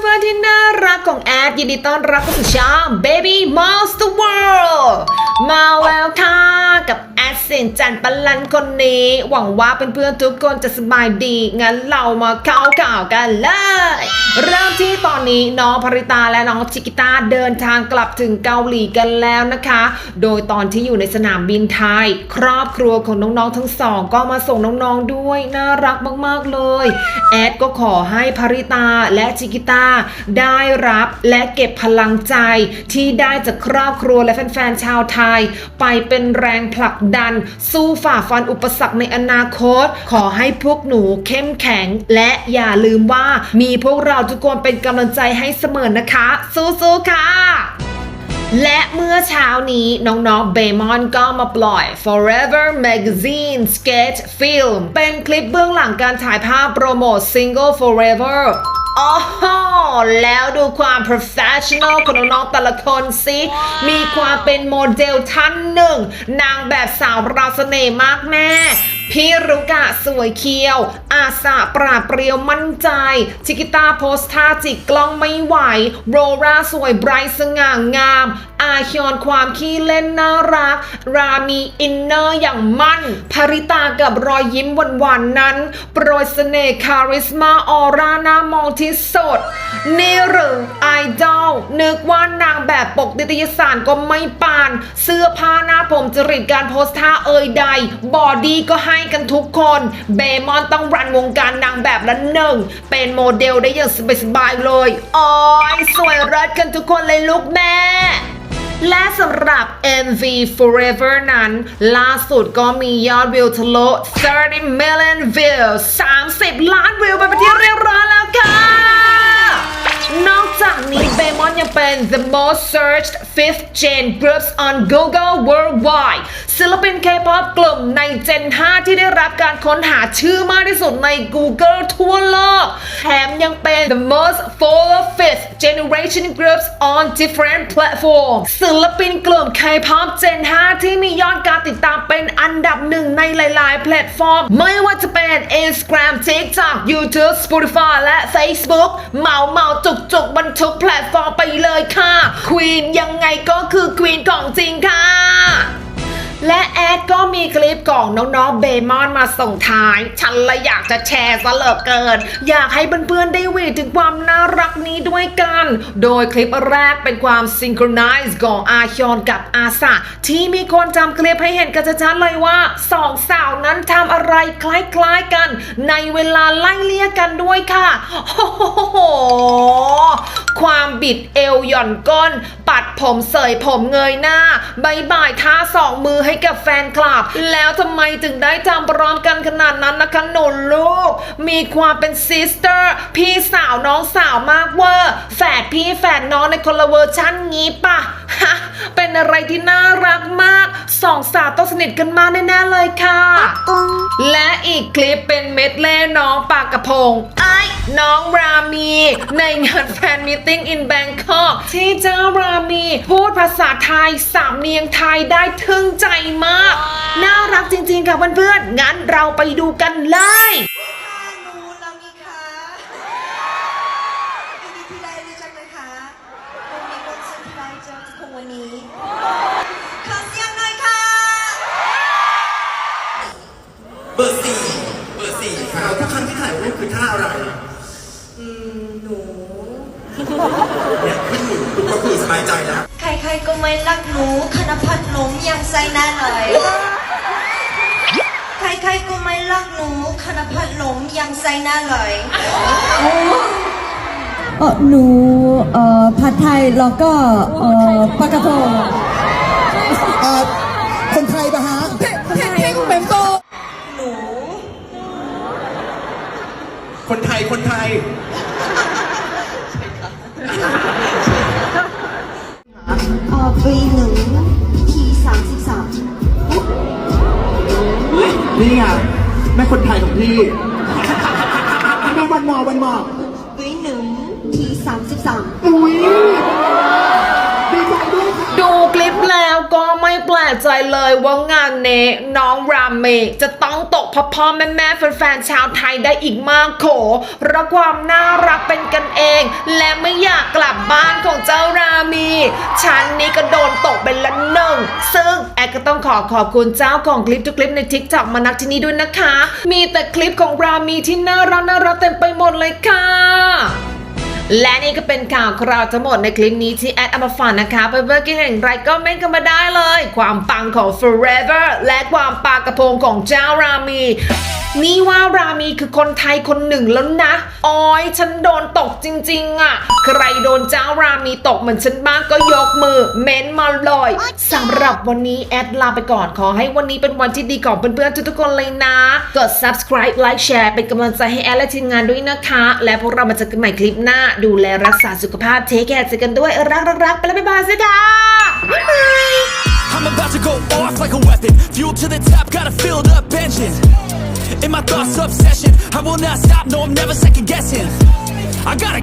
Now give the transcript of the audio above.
เพื่อนๆที่น่ารักของแอด ยินดีต้อนรับเข้าสู่ช่อง Baby Monster World มาแล้วค่ะกับแอ เซนจันปันลันคนนี้ หวังว่าเพื่อนๆทุกคนจะสบายดี งั้นเรามาเข้าข่าวกันเลย เริ่มที่ตอนนี้น้องภริตาและน้องชิกิต้าเดินทางกลับถึงเกาหลีกันแล้วนะคะ โดยตอนที่อยู่ในสนามบินไทย ครอบครัวของน้องๆทั้งสอง ก็มาส่งน้องๆด้วยน่ารักมากๆเลย แอดก็ขอให้ภริตาและชิกิต้าได้รับและเก็บพลังใจที่ได้จากครอบครัวและแฟนๆชาวไทย ไปเป็นแรงผลักดันสู้ฝ่าฟันอุปสรรคในอนาคต ขอให้พวกหนูเข้มแข็ง และอย่าลืมว่ามีพวกเราทุกคนเป็นกำลังใจให้เสมอนะคะ สู้ๆค่ะและเมื่อเช้านี้น้องๆเบมอนก็มาปล่อย Forever Magazine Sketch Film เป็นคลิปเบื้องหลังการถ่ายภาพโปรโมทซิงเกิล Forever อ๋อแล้วดูความ professional ของน้องๆแต่ละคนสิมีความเป็นโมเดลท่านหนึ่ง นางแบบสาวราวเสน่ห์มากแม่พี่รุกะสวยเคียว อาสาปราดเปรียวมั่นใจ ชิกิตาโพสท่าจิกกล้องไม่ไหว โรราสวยไบรท์สง่างาม อาคยอนความขี้เล่นน่ารัก รามีอินเนอร์อย่างมั่น ภริตากับรอยยิ้มหวานๆนั้น โปรยเสน่ห์คาริสมาออร่าหน้ามองที่สุดนี่หรือไอดอลนึกว่านางแบบปกนิตยสารก็ไม่ปาน เสื้อผ้าหน้าผมจริตการโพสท่าเอ่ยใด บอดี้ก็ให้ให้กันทุกคนเบมอนต้องรันวงการนางแบบละหนึ่ง เป็นโมเดลได้อย่างสบายๆเลยอ๋อยสวยเลิศกันทุกคนเลยลูกแม่และสำหรับ MV Forever นั้น ล่าสุดก็มียอดวิวทะลุ30 million views 30 ล้านวิวไปเป็นที่เรียบร้อยแล้วค่ะ นอกจากนี้เบมอนยังเป็น the most searched fifth gen groups on Google worldwide ศิลปิน K-pop กลุ่มใน Gen 5ที่ได้รับการค้นหาชื่อมากที่สุดใน Google ทั่วโลก แถมยังเป็น the most followed fifth generation groups on different platforms ศิลปินกลุ่ม K-pop Gen 5 ที่มียอดการติดตามเป็นอันดับหนึ่งในหลาย ๆ แพลตฟอร์ม ไม่ว่าจะเป็น Instagram TikTok YouTube Spotify และ Facebook เหมาเมาจุกจุกๆบรรทุกแพลตฟอร์มไปเลยค่ะ Queen ยังไงก็คือ Queen ของจริงค่ะ และแอดก็มีคลิปของน้องๆเบมอนมาส่งท้าย ฉันเลยอยากจะแชร์ซะเหลือเกิน อยากให้เพื่อนๆได้วีถึงความน่ารักนี้ด้วยกัน โดยคลิปแรกเป็นความซิง c คร n i z e ของอาชอนกับอาสะที่มีคนจำคลิปให้เห็นกันชัดๆเลยว่าสองสาวนั้นทำอะไรคล้ายๆกัน ในเวลาไล่เลี่ยกันด้วยค่ะโอ้โห ความบิดเอวหย่อนก้น ปัดผมเสยผมเงยหน้าบายบายท่าสองมือให้กับแฟนคลับ แล้วทำไมถึงได้จำพร้อมกันขนาดนั้นนะคะหนุนลูก มีความเป็นซิสเตอร์พี่สาวน้องสาวมากเวอร์แฝดพี่แฝดน้องในคนละเวอร์ชันงี้ปะฮะเป็นอะไรที่น่ารักมาก สองสาวต้องสนิทกันมากแน่ๆเลยค่ะ และอีกคลิปเป็นเม็ดเล่น้องปากกระพงไอ้น้องรามี ในงานแฟนมิทติ้งอินแบงคอกที่เจ้ารามี พูดภาษาไทยสามเนียงไทยได้ทึ่งใจมาก น่ารักจริงๆค่ะเพื่อนๆงั้นเราไปดูกันเลย อร์สี่ค่ะทุกครั้งที่ถ่ายรูปคือท่าอะไรอืมหนู เนี่ยขึ้นหนูปุ๊บก็คือสบายใจแล้วใครๆก็ไม่รักหนูคณพัฒน์หลงยังใส่หน้าเลยใครๆก็ไม่รักหนูคณพัฒน์หลงยังใส่หน้าเลยเออหนูเอ่อผัดไทยแล้วก็เอ่อปลากระพงเอ่อคนไทยปะฮะ คนไทยคนไทย เอ่อปีหนึ่งทีสามสิบสามนี่ไงแม่คนไทยของพี่แม่วันมอวันมอปีหนึ่งทีสามสิบสามอุ้ย เลยว่างานเนี้น้องรามเมจะต้องตกพ่อพ่อแม่แม่แฟนๆชาวไทยได้อีกมากโขรักความน่ารักเป็นกันเอง และไม่อยากกลับบ้านของเจ้ารามีฉันนี่ก็โดนตกเป็นละหนึ่งซึ่งแอดก็ต้องขอขอบคุณเจ้าของคลิปทุกคลิปใน t ิ k t o k มานักที่นี่ด้วยนะคะ มีแต่คลิปของรามีที่น่ารักน่ารักเต็มไปหมดเลยค่ะ และนี่ก็เป็นข่าวคราวทั้งหมดในคลิปนี้ที่แอดเอามาฝากนะคะไปเบิร์กินอย่างไรก็เม่นกันมาได้เลย ความปังของ Forever และความปากกระพงของเจ้ารามีนี่ว่ารามีคือคนไทยคนหนึ่งแล้วนะออยฉันโดนตกจริง ๆอะ ใครโดนเจ้ารามีตกเหมือนฉันบ้างก็ยกมือ เม้นมาเลยสำหรับวันนี้แอดลาไปก่อนขอให้วันนี้เป็นวันที่ดีของเพื่อนๆทุกๆคนเลยนะ กด subscribe like share เป็นกำลังใจให้แอดและทีมงานด้วยนะคะ และพวกเรามาเจอกันใหม่คลิปหน้าดูแลรักษาสุขภาพเทคแคร์กันด้วยรักรักๆๆไปแล้วบ๊ายบายสิค่ะบ๊ายบาย I'm about to go off like a weapon. Fuel to the top, got a filled up engine. In my thoughts, obsession. I will not stop, no, I'm never second guessing. I gotta